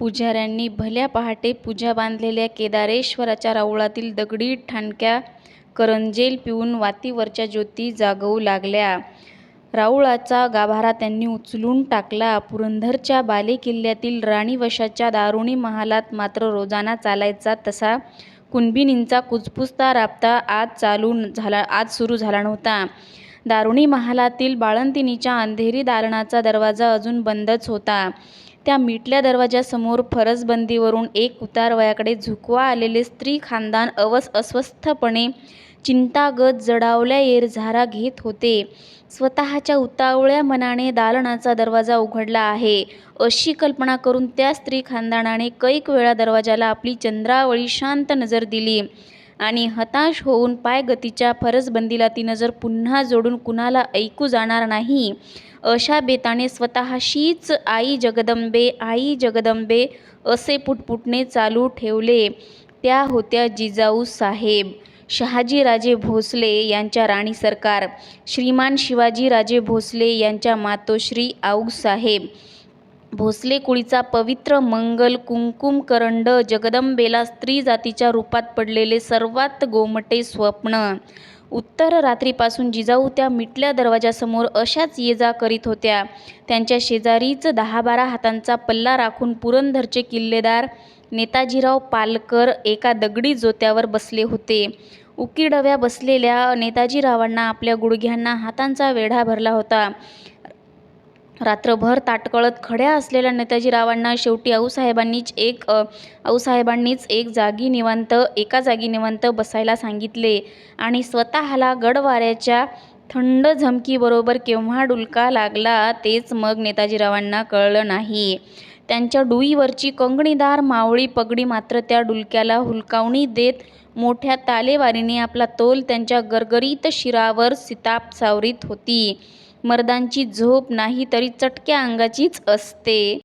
पुजाऱ्यांनी भल्या पहाटे पूजा बांधलेल्या केदारेश्वराच्या राऊळातील दगडी ठाणक्या करंजेल पिऊन वातीवरच्या ज्योती जागवू लागल्या. राऊळाचा गाभारा त्यांनी उचलून टाकला. पुरंदरच्या बालेकिल्ल्यातील राणीवशाच्या दारुणी महालात मात्र रोजाना चालायचा तसा कुणबिणींचा कुजपुजता राबता आज चालून झाला आज सुरू झाला नव्हता. दारुणी महालातील बाळंतिनीच्या अंधेरी दालनाचा दरवाजा अजून बंदच होता. त्या मिटल्या दरवाजासमोर फरसबंदीवरून एक उतारवयाकडे झुकवा आलेले स्त्री खानदान अवस अस्वस्थपणे, चिंतागत जडावल्या येरझारा घेत होते. स्वतःच्या उतावळ्या मनाने दालनाचा दरवाजा उघडला आहे, अशी कल्पना करून त्या स्त्रीखानदानाने कैक वेळा दरवाजाला आपली चंद्रावळी शांत नजर दिली आणि हताश होऊन पायगतीच्या फरसबंदीला ती नजर पुन्हा जोडून कुणाला ऐकू जाणार नाही, अशा बेताने स्वतःशीच 'आई जगदंबे, आई जगदंबे' असे पुटपुटणे चालू ठेवले. त्या होत्या जिजाऊ साहेब शहाजीराजे भोसले यांच्या राणी सरकार, श्रीमान शिवाजीराजे भोसले यांच्या मातोश्री आऊसाहेब. भोसले कुळीचा पवित्र मंगल कुंकुमकरंड जगदंबेला स्त्रीजातीच्या रूपात पडलेले सर्वात गोमटे स्वप्न! उत्तर रात्रीपासून जिजाऊ त्या मिटल्या दरवाजासमोर अशाच ये-जा करीत होत्या. त्यांच्या शेजारीच दहा-बारा हातांचा पल्ला राखून पुरंदरचे किल्लेदार नेताजीराव पालकर एका दगडी जोत्यावर बसले होते. उकीडव्या बसलेल्या नेताजीरावांना आपल्या गुडघ्यांना हातांचा वेढा भरला होता. रात्रभर ताटकळत खड्या असलेल्या नेताजीरावांना शेवटी आऊसाहेबांनीच एक आऊसाहेबांनीच एक जागी निवांत एका जागी निवांत बसायला सांगितले आणि स्वतःला गडवाऱ्याच्या थंड झमकीबरोबर केव्हा डुलका लागला तेच मग नेताजीरावांना कळलं नाही. त्यांच्या डुईवरची कंगणीदार मावळी पगडी मात्र त्या डुलक्याला हुलकावणी देत मोठ्या तालेवारीने आपला तोल त्यांच्या गरगरीत शिरावर सिताप सावरीत होती. मर्दांची झोप नाही तरी चटक्या अंगाचीच असते.